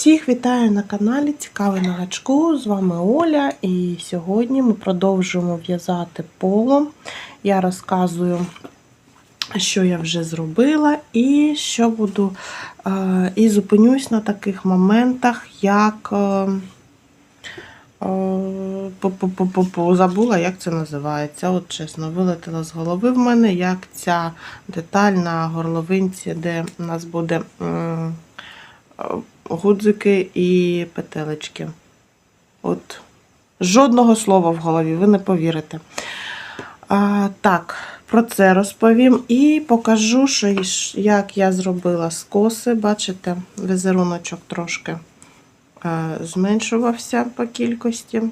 Всіх вітаю на каналі Цікавий на гачку. З вами Оля, і сьогодні ми продовжуємо в'язати поло. Я розказую, що я вже зробила, і що буду. е, І зупинюсь на таких моментах, як. е, е, Забула, як це називається. От чесно, вилетіла з голови в мене, як ця деталь на горловинці, де у нас буде гудзики і петелечки. От жодного слова в голові, ви не повірите. А, Так, про це розповім і покажу, що, як я зробила скоси. Бачите, візеруночок трошки е, зменшувався по кількості.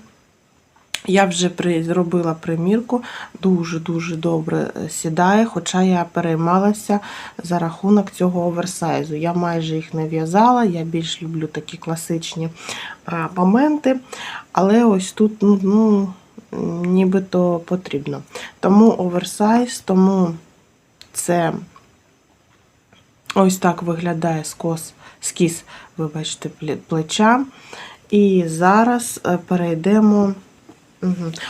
Я вже при, зробила примірку, дуже-дуже добре е, сідає, хоча я переймалася за рахунок цього оверсайзу. Я майже їх не в'язала, я більш люблю такі класичні а, моменти, але ось тут ну, ну, нібито потрібно. Тому оверсайз, тому це ось так виглядає скос, скіс, вибачте, плеча. І зараз е, перейдемо.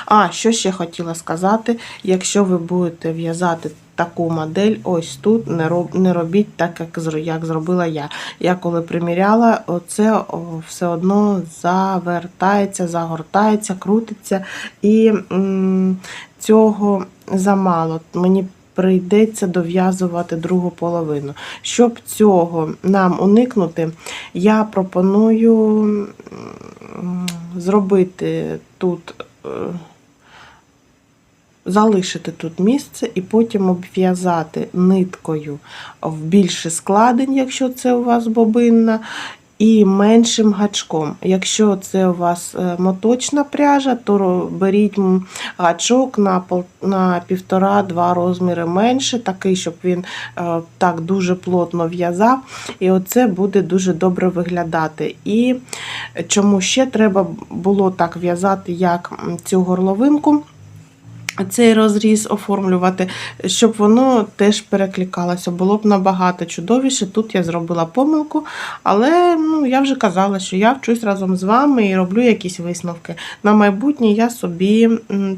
А, що ще хотіла сказати, якщо ви будете в'язати таку модель, ось тут не роб, не робіть так, як, як зробила я. Я коли приміряла, оце все одно завертається, загортається, крутиться, і цього замало. Мені прийдеться дов'язувати другу половину. Щоб цього нам уникнути, я пропоную зробити тут, залишити тут місце і потім обв'язати ниткою в більше складень, якщо це у вас бобинна, і меншим гачком. Якщо це у вас е, моточна пряжа, то беріть гачок на, на півтора-два розміри менше, такий, щоб він е, так дуже плотно в'язав. І оце буде дуже добре виглядати. І чому ще треба було так в'язати, як цю горловинку. Цей розріз оформлювати, щоб воно теж перекликалося, було б набагато чудовіше. Тут я зробила помилку, але ну, я вже казала, що я вчусь разом з вами і роблю якісь висновки. На майбутнє я собі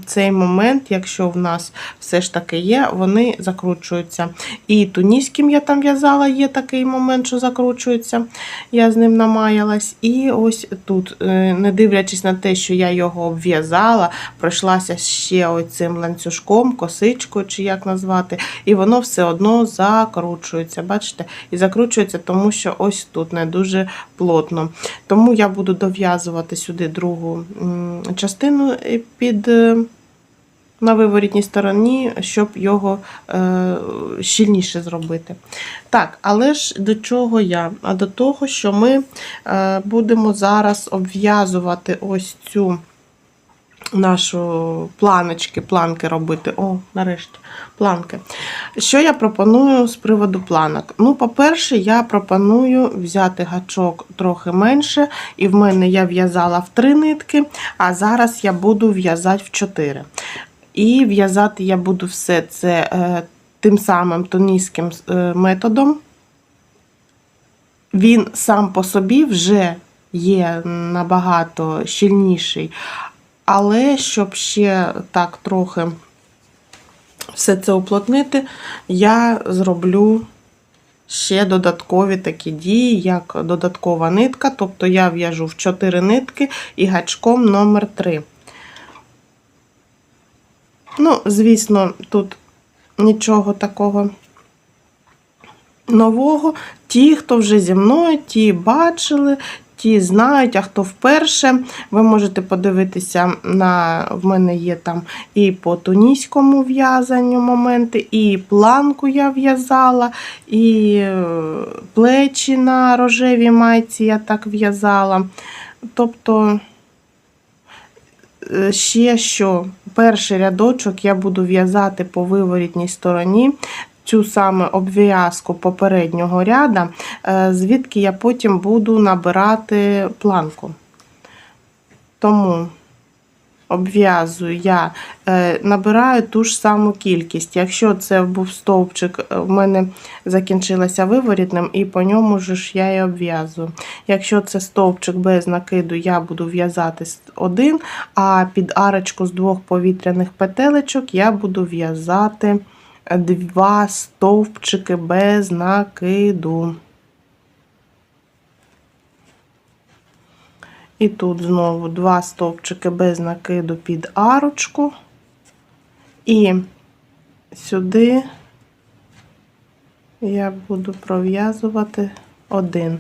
цей момент, якщо в нас все ж таки є, вони закручуються. І туніським я там в'язала, є такий момент, що закручується. Я з ним намаялась. І ось тут, е, не дивлячись на те, що я його обв'язала, пройшлася ще оцим ланцюжком, косичкою, чи як назвати, і воно все одно закручується. Бачите? І закручується, тому що ось тут не дуже плотно. Тому я буду дов'язувати сюди другу частину е, під. е, На виворітній стороні, щоб його е, щільніше зробити. Так, але ж до чого я? А до того, що ми е, будемо зараз обв'язувати ось цю нашу планочки, планки робити. О, нарешті, планки. Що я пропоную з приводу планок? Ну, по-перше, я пропоную взяти гачок трохи менше, і в мене я в'язала в три нитки, а зараз я буду в'язати в чотири. І в'язати я буду все це е, тим самим тонійським е, методом. Він сам по собі вже є набагато щільніший, але щоб ще так трохи все це уплотнити, я зроблю ще додаткові такі дії, як додаткова нитка. Тобто я в'яжу в 4 нитки і гачком номер 3. Ну, звісно, тут нічого такого нового. Ті, хто вже зі мною, ті бачили, ті знають, а хто вперше, ви можете подивитися на в мене є там і по туніському в'язанню моменти, і планку я в'язала, і е, плечі на рожевій майці я так в'язала. Тобто. Е, Ще що перший рядочок я буду в'язати по виворітній стороні цю саме обв'язку попереднього ряда, е, звідки я потім буду набирати планку. Тому обв'язую, я е, набираю ту ж саму кількість. Якщо це був стовпчик, е, в мене закінчилося виворітним, і по ньому ж я і обв'язую. Якщо це стовпчик без накиду, я буду в'язати один, а під арочку з двох повітряних петелечок я буду в'язати два стовпчики без накиду. І тут знову два стовпчики без накиду під арочку. І сюди я буду пров'язувати один.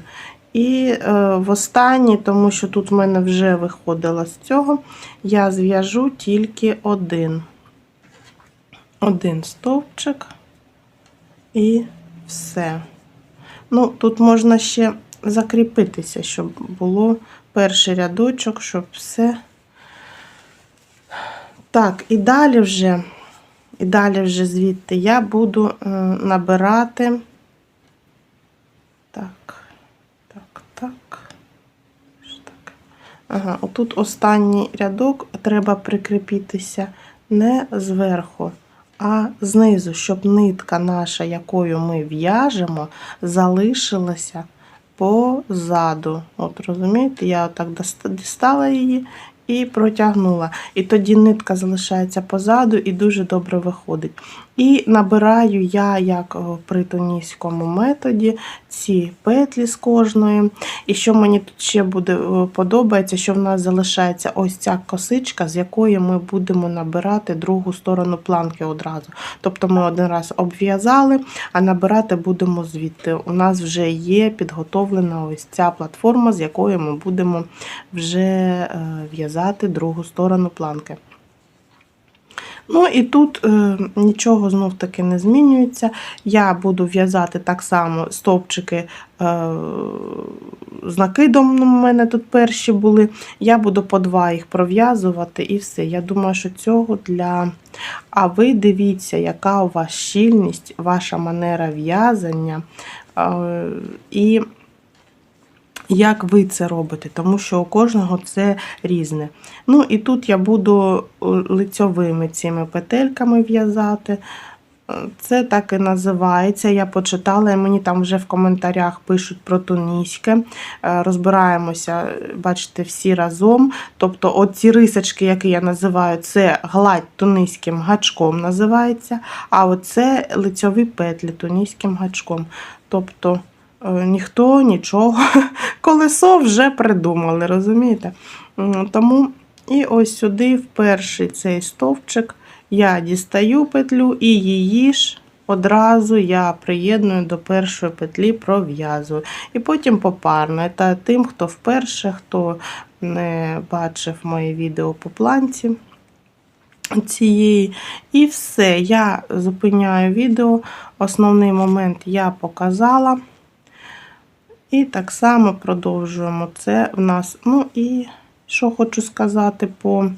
І е, в останній, тому що тут в мене вже виходило з цього, я зв'яжу тільки один. Один стовпчик і все. Ну, тут можна ще закріпитися, щоб було перший рядочок, щоб все. Так, і далі вже, і далі вже звідти я буду е, набирати. Так, так, так. Так? Ага, отут останній рядок треба прикріпитися не зверху, а знизу, щоб нитка наша, якою ми в'яжемо, залишилася позаду. От розумієте, я отак дістала її і протягнула. І тоді нитка залишається позаду і дуже добре виходить. І набираю я, як при туніському методі, ці петлі з кожної. І що мені тут ще буде подобається, що в нас залишається ось ця косичка, з якої ми будемо набирати другу сторону планки одразу. Тобто ми один раз обв'язали, а набирати будемо звідти. У нас вже є підготовлена ось ця платформа, з якої ми будемо вже е, в'язати другу сторону планки. Ну і тут е, нічого знов таки не змінюється. Я буду в'язати так само стовпчики е, з накидом. ну, У мене тут перші були. Я буду по два їх пров'язувати і все. Я думаю, що цього для. А ви дивіться, яка у вас щільність, ваша манера в'язання. Е, і як ви це робите, тому що у кожного це різне. Ну і тут я буду е, лицьовими цими петельками в'язати. Е, Це так і називається. Я почитала, і мені там вже в коментарях пишуть про туніське. Е, Розбираємося, бачите, всі разом. Тобто, оці рисочки, які я називаю, це гладь туниським гачком називається. А оце лицьові петлі туніським гачком. Тобто ніхто нічого, колесо вже придумали, розумієте? Тому і ось сюди, в перший цей стовпчик, я дістаю петлю і її ж одразу я приєдную до першої петлі, пров'язую. І потім попарно. Та тим, хто вперше, хто не бачив моє відео по планці цієї. І все, я зупиняю відео. Основний момент я показала. І так само продовжуємо. Це в нас, ну і що хочу сказати по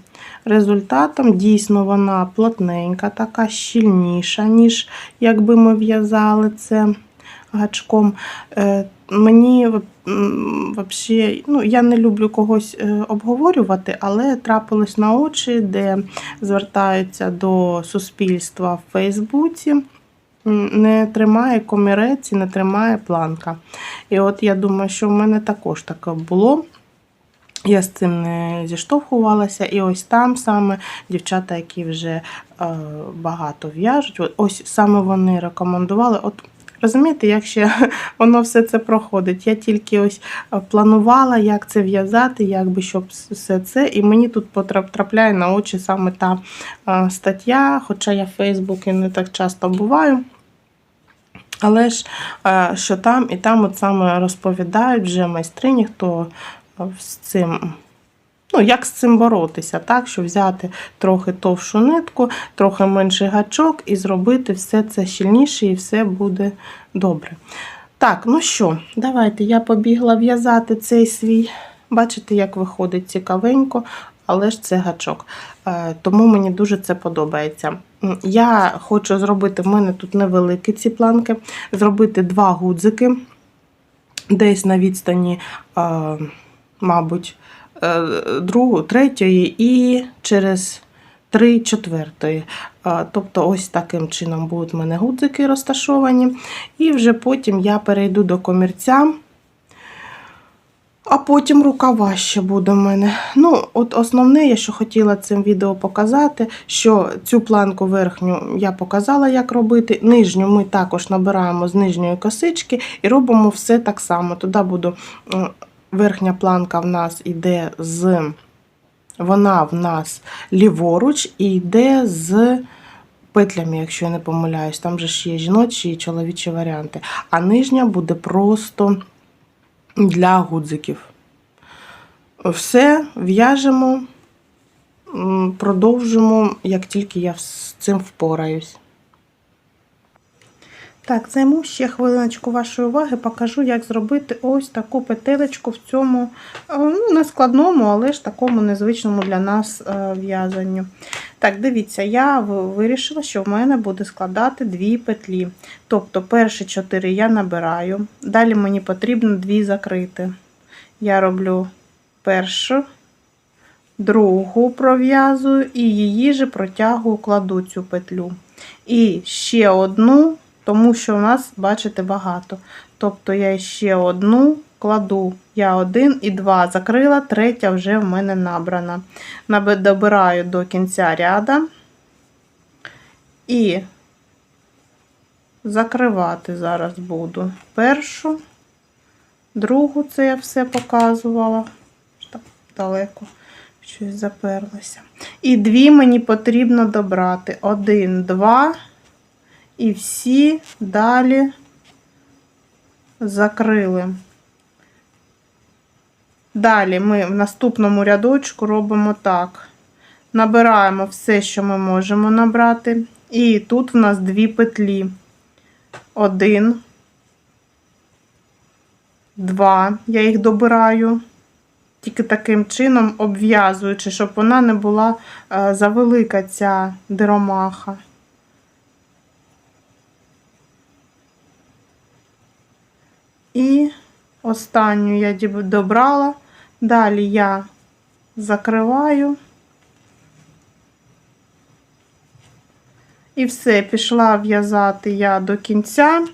результатам. Дійсно, вона плотненька, така щільніша, ніж якби ми в'язали це гачком. Е, Мені вообще, ну, я не люблю когось е, обговорювати, але трапилось на очі, де звертаються до суспільства в Фейсбуці. Не тримає комірець і не тримає планка. І от я думаю, що в мене також таке було. Я з цим не зіштовхувалася, і ось там саме дівчата, які вже е, багато в'яжуть, ось саме вони рекомендували. От розумієте, як ще воно все це проходить. Я тільки ось е, планувала, як це в'язати, як би щоб все це. І мені тут потрап- трапляє на очі саме та е, стаття, хоча я в Фейсбуці не так часто буваю. Але ж е, що там і там от саме розповідають вже майстрині, хто з цим. Ну, як з цим боротися, так? Що взяти трохи товшу нитку, трохи менший гачок і зробити все це щільніше, і все буде добре. Так, ну що, давайте я побігла в'язати цей свій. Бачите, як виходить цікавенько, але ж це гачок. Е, Тому мені дуже це подобається. Я хочу зробити, в мене тут невеликі ці планки, зробити два гудзики десь на відстані, е, мабуть, другу, третьої і через три четвертої. А, Тобто, ось таким чином будуть в мене гудзики розташовані. І вже потім я перейду до комірця. А потім рукава ще буде в мене. Ну, от основне, я що хотіла цим відео показати, що цю планку верхню я показала, як робити. Нижню ми також набираємо з нижньої косички і робимо все так само. Туди буду верхня планка в нас йде з. Вона в нас ліворуч і йде з петлями, якщо я не помиляюсь. Там же ж є жіночі і чоловічі варіанти. А нижня буде просто для гудзиків. Все в'яжемо, продовжимо, як тільки я з цим впораюсь. Так, займу ще хвилиночку вашої уваги, покажу, як зробити ось таку петелечку в цьому е, ну, не складному, але ж такому незвичному для нас е, в'язанню. Так, дивіться, я вирішила, що в мене буде складати дві петлі. Тобто перші чотири я набираю, далі мені потрібно дві закрити. Я роблю першу, другу пров'язую і її же протягую, кладу цю петлю. І ще одну, тому що у нас, бачите, багато. Тобто я ще одну кладу. Я один і два закрила, третя вже в мене набрана. Добираю до кінця ряда і закривати зараз буду. Першу, другу це я все показувала. Так далеко щось заперлося. І дві мені потрібно добрати. Один, два. І всі далі закрили. Далі ми в наступному рядочку робимо так. Набираємо все, що ми можемо набрати. І тут в нас дві петлі. Один, два. Я їх добираю. Тільки таким чином обв'язуючи, щоб вона не була е, завелика ця диромаха. І останню я добрала. Далі я закриваю. І все, пішла в'язати я до кінця.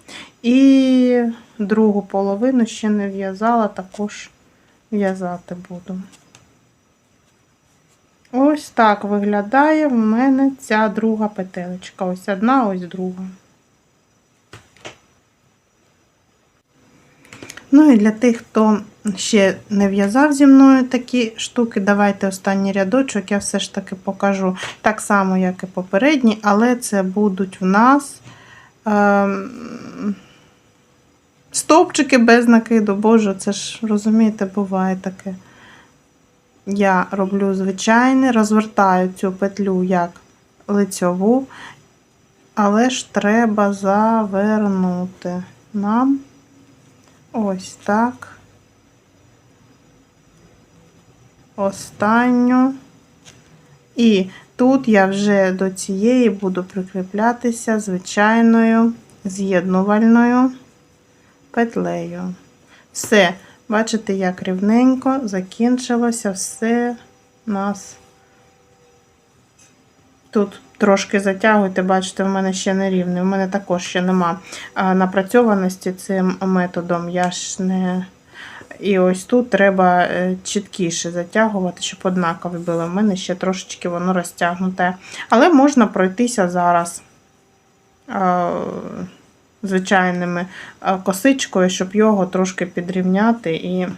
І другу половину ще не в'язала, також в'язати буду. Ось так виглядає в мене ця друга петелечка. Ось одна, ось друга. Ну і для тих, хто ще не в'язав зі мною такі штуки, давайте останній рядочок, я все ж таки покажу так само, як і попередні, але це будуть в нас ем, стовпчики без накиду. Боже, це ж розумієте, буває таке. Я роблю звичайне, розвертаю цю петлю як лицьову, але ж треба завернути нам. Ось так. Останню. І тут я вже до цієї буду прикріплятися звичайною з'єднувальною петлею. Все, бачите, як рівненько закінчилося все у нас. Тут трошки затягуйте, бачите, в мене ще не рівний. У мене також ще нема напрацьованості цим методом. Я ж не. І ось тут треба е, чіткіше затягувати, щоб однакові були. У мене ще трошечки воно розтягнуте. Але можна пройтися зараз звичайними косичкою, щоб його трошки підрівняти. І,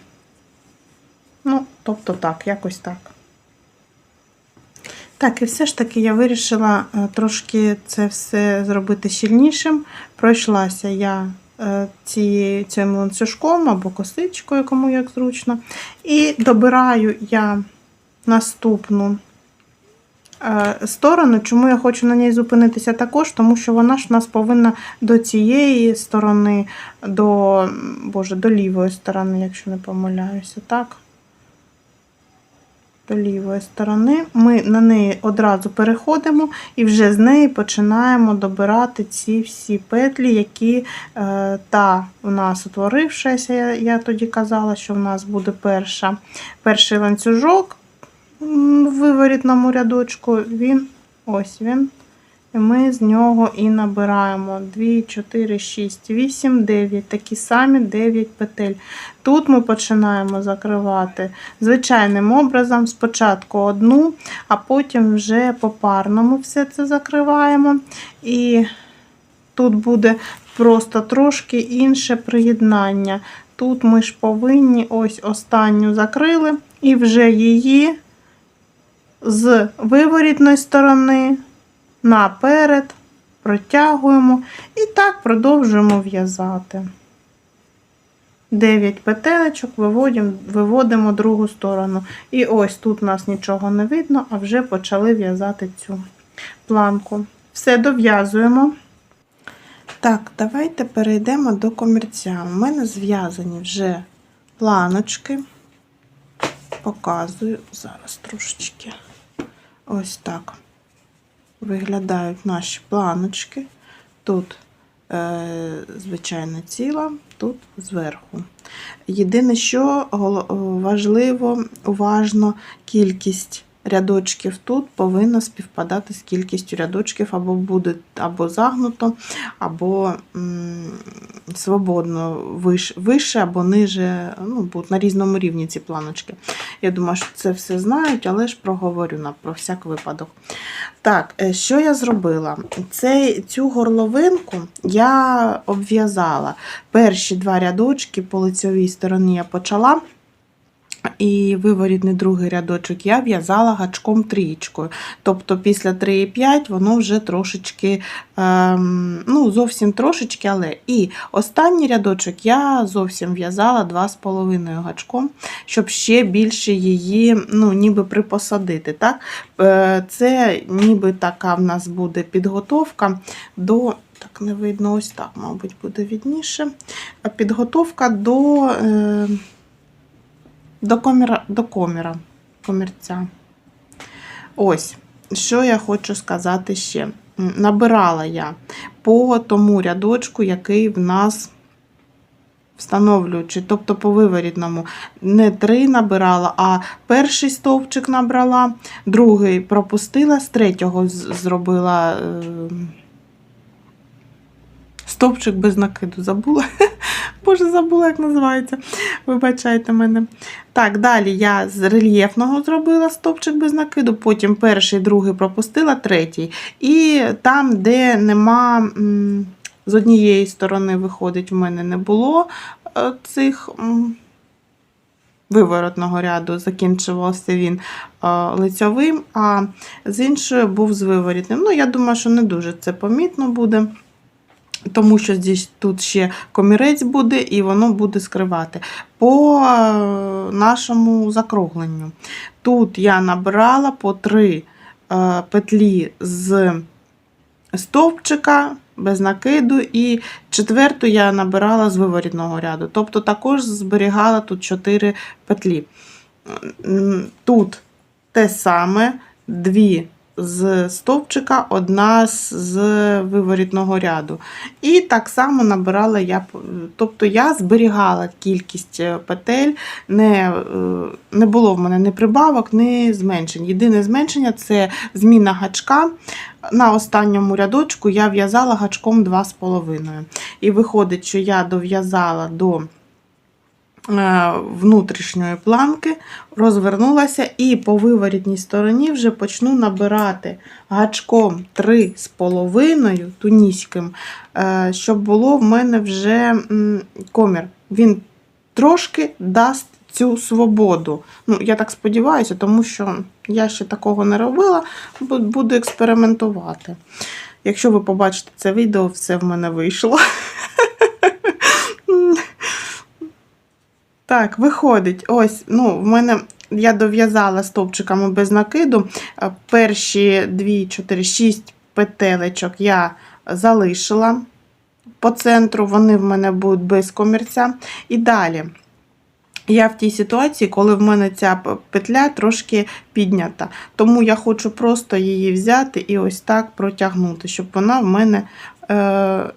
ну, тобто так, якось так. Так, і все ж таки я вирішила е, трошки це все зробити щільнішим. Пройшлася я е, цією цим ланцюжком або косичкою, кому як зручно. І добираю я наступну е, сторону. Чому я хочу на ній зупинитися також? Тому що вона ж у нас повинна до цієї сторони, до, Боже, до лівої сторони, якщо не помиляюся, так? До лівої сторони. Ми на неї одразу переходимо і вже з неї починаємо добирати ці всі петлі, які е, та у нас утворившася. Я, я тоді казала, що в нас буде перша, перший ланцюжок в виворітному рядочку. Він ось він. І ми з нього і набираємо 2, 4, 6, 8, 9. Такі самі 9 петель. Тут ми починаємо закривати звичайним образом. Спочатку одну, а потім вже попарному все це закриваємо. І тут буде просто трошки інше приєднання. Тут ми ж повинні ось останню закрили, і вже її з виворітної сторони наперед протягуємо і так продовжуємо в'язати. 9 петелечок виводимо, виводимо другу сторону. І ось тут у нас нічого не видно, а вже почали в'язати цю планку. Все дов'язуємо. Так, давайте перейдемо до комірця. У мене зв'язані вже планочки. Показую зараз трошечки. Ось так виглядають наші планочки. Тут е, звичайно ціла, тут зверху. Єдине, що важливо, уважно, кількість рядочків тут повинна співпадати з кількістю рядочків, або буде або загнуто, або м, свободно виш, вище або ниже, ну, будуть на різному рівні ці планочки. Я думаю, що це все знають, але ж проговорю на про всяк випадок. Так, е, що я зробила? Цей, цю горловинку я обв'язала. Перші два рядочки по лицьовій стороні я почала. І виворітний другий рядочок я в'язала гачком трієчкою. Тобто після 3,5 воно вже трошечки, ем, ну, зовсім трошечки, але і останній рядочок я зовсім в'язала 2,5 гачком, щоб ще більше її ну, ніби припосадити. Так? Е, Це ніби така в нас буде підготовка до. Так, не видно, ось так, мабуть, буде відніше. Підготовка до. До коміра, до коміра, комірця. Ось, що я хочу сказати ще. Набирала я по тому рядочку, який в нас встановлюючи, тобто по виворітному, не три набирала, а перший стовпчик набрала, другий пропустила, з третього зробила е, стовпчик без накиду. Забула. Боже, забула, як називається. Вибачайте мене. Так, далі я з рельєфного зробила стовпчик без накиду, потім перший, другий пропустила, третій. І там, де нема, з однієї сторони, виходить, в мене не було е, цих. Виворотного ряду закінчувався він е, лицьовим, а з іншої був з виворітним. Ну, я думаю, що не дуже це помітно буде тому що здесь, тут ще комірець буде і воно буде скривати. По е, нашому закругленню. Тут я набрала по три е, петлі з стовпчика без накиду, і четверту я набирала з виворітного ряду. Тобто також зберігала тут 4 петлі. Тут те саме, дві з стовпчика, одна з- виворітного ряду. І так само набирала я, тобто я зберігала кількість е, петель, не, е, не було в мене ні прибавок, ні зменшень. Єдине зменшення це зміна гачка. На останньому рядочку я в'язала гачком 2,5. І виходить, що я дов'язала до внутрішньої планки, розвернулася і по виворітній стороні вже почну набирати гачком 3,5 туніським, е, щоб було в мене вже комір. Він трошки дасть цю свободу. Ну, я так сподіваюся, тому що я ще такого не робила, буду експериментувати. Якщо ви побачите це відео, все в мене вийшло. Так, виходить, ось, ну, в мене я дов'язала стовпчиками без накиду. Е, Перші 2, 4, 6 петелечок я залишила по центру, вони в мене будуть без комірця. І далі Я в тій ситуації, коли в мене ця петля трошки піднята. Тому я хочу просто її взяти і ось так протягнути, щоб вона в мене е,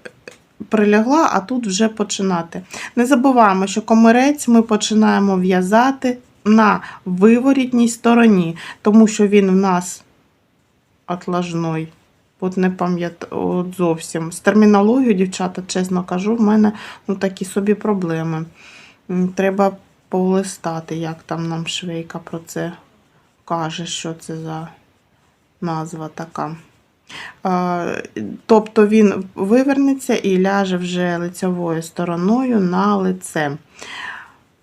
прилягла, а тут вже починати. Не забуваємо, що комирець ми починаємо в'язати на виворітній стороні, тому що він в нас отложной. От не пам'ятаю зовсім. З термінологією, дівчата, чесно кажу, в мене ну, такі собі проблеми. Треба полистати, як там нам швейка про це каже, що це за назва така. Тобто він вивернеться і ляже вже лицевою стороною на лице.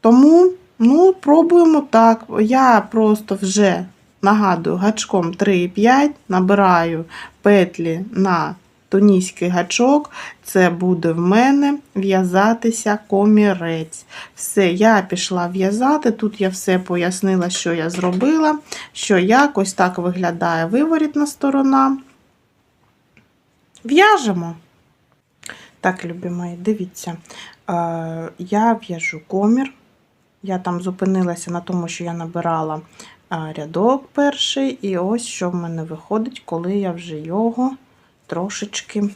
Тому, ну, пробуємо так. Я просто вже нагадую, гачком 3,5 набираю петлі на тонійський гачок. Це буде в мене в'язатися комірець. Все, я пішла в'язати. Тут я все пояснила, що я зробила, що як ось так виглядає виворітна сторона. В'яжемо. Так, любі мої, дивіться, е, я в'яжу комір. Я там зупинилася на тому, що я набирала е, рядок перший, і ось що в мене виходить, коли я вже його трошечки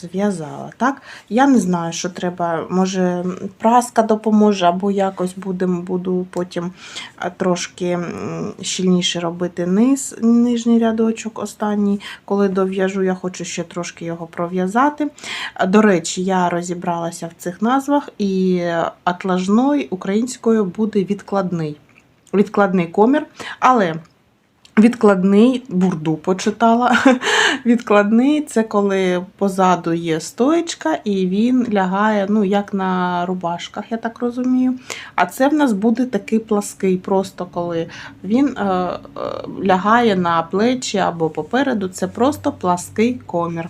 зв'язала. Так? Я не знаю, що треба, може, праска допоможе, або якось будем, буду потім трошки щільніше робити низ, нижній рядочок останній. Коли дов'яжу, я хочу ще трошки його пров'язати. До речі, я розібралася в цих назвах, і атлажной українською буде відкладний. Відкладний комір, але відкладний бурду почитала. Відкладний це коли позаду є стоечка, і він лягає, ну, як на рубашках, я так розумію. А це в нас буде такий плаский, просто коли він е, е, лягає на плечі або попереду. Це просто плаский комір.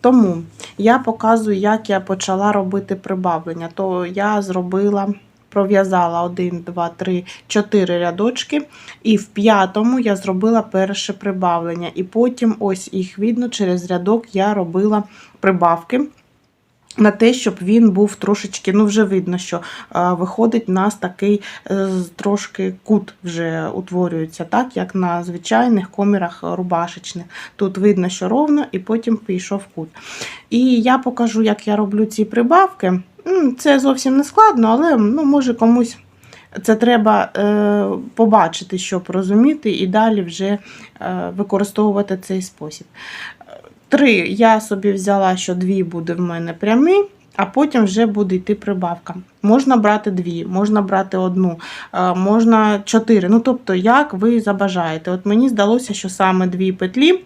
Тому я показую, як я почала робити прибавлення. То я зробила, пров'язала 1, 2, 3, 4 рядочки, і в п'ятому я зробила перше прибавлення. І потім, ось їх видно, через рядок я робила прибавки. На те, щоб він був трошечки, ну вже видно, що е, виходить у нас такий е, трошки кут вже утворюється, так як на звичайних комірах рубашечних. Тут видно, що ровно, і потім пішов кут. І я покажу, як я роблю ці прибавки. Це зовсім не складно, але ну, може комусь це треба е, побачити, щоб розуміти, і далі вже е, використовувати цей спосіб. Три я собі взяла, що дві буде в мене прямі, а потім вже буде йти прибавка. Можна брати дві, можна брати одну, е, можна чотири. Ну, тобто, як ви забажаєте. От мені здалося, що саме дві петлі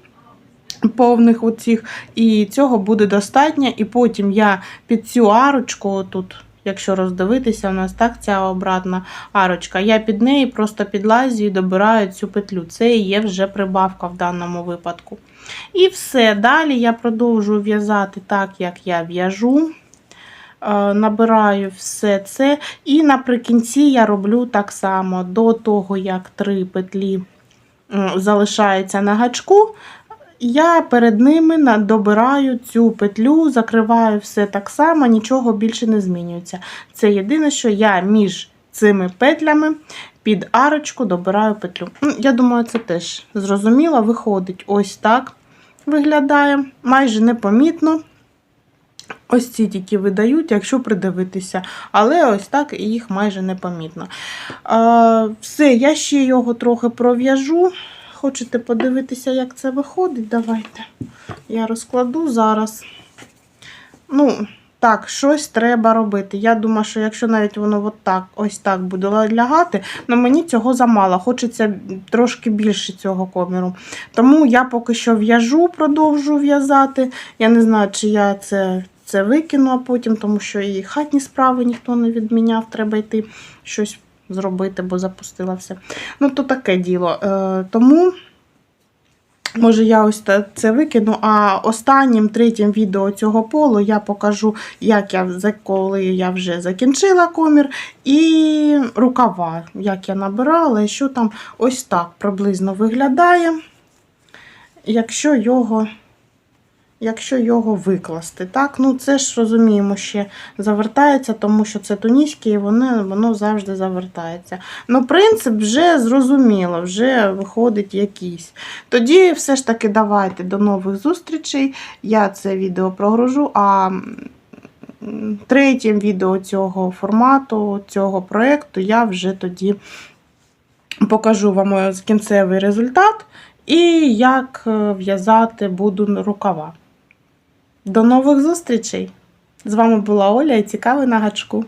повних оцих, і цього буде достатньо. І потім я під цю арочку тут. Якщо роздивитися, у нас так ця обратна арочка. Я під неї просто підлазю і добираю цю петлю. Це є вже прибавка в даному випадку. І все. Далі я продовжую в'язати так, як я в'яжу. Е, Набираю все це. І наприкінці я роблю так само до того, як три петлі залишаються на гачку. Я перед ними добираю цю петлю, закриваю все так само, нічого більше не змінюється. Це єдине, що я між цими петлями під арочку добираю петлю. Я думаю, це теж зрозуміло. Виходить ось так виглядає, майже непомітно. Ось ці тільки видають, якщо придивитися, але ось так їх майже непомітно. Все, я ще його трохи пров'яжу. Хочете подивитися, як це виходить? Давайте. Я розкладу зараз. Ну, так, щось треба робити. Я думаю, що якщо навіть воно от так, ось так буде лягати, ну мені цього замало. Хочеться трошки більше цього коміру. Тому я поки що в'яжу, продовжу в'язати. Я не знаю, чи я це, це викину, а потім, тому що і хатні справи ніхто не відміняв, треба йти щось зробити, бо запустила все. Ну, то таке діло. Е, тому. Може, я ось це викину, а останнім третім відео цього полу я покажу, як я коли я вже закінчила комір, і рукава, як я набирала, і що там ось так приблизно виглядає, якщо його якщо його викласти. Так, ну це ж розуміємо, ще завертається, тому що це туніське і воно, воно завжди завертається. Ну, принцип вже зрозуміло, вже виходить якийсь. Тоді все ж таки давайте до нових зустрічей. Я це відео прогружу, а третім відео цього формату, цього проєкту я вже тоді покажу вам кінцевий результат і як е, в'язати буду рукава. До нових зустрічей! З вами була Оля і цікавий на гачку.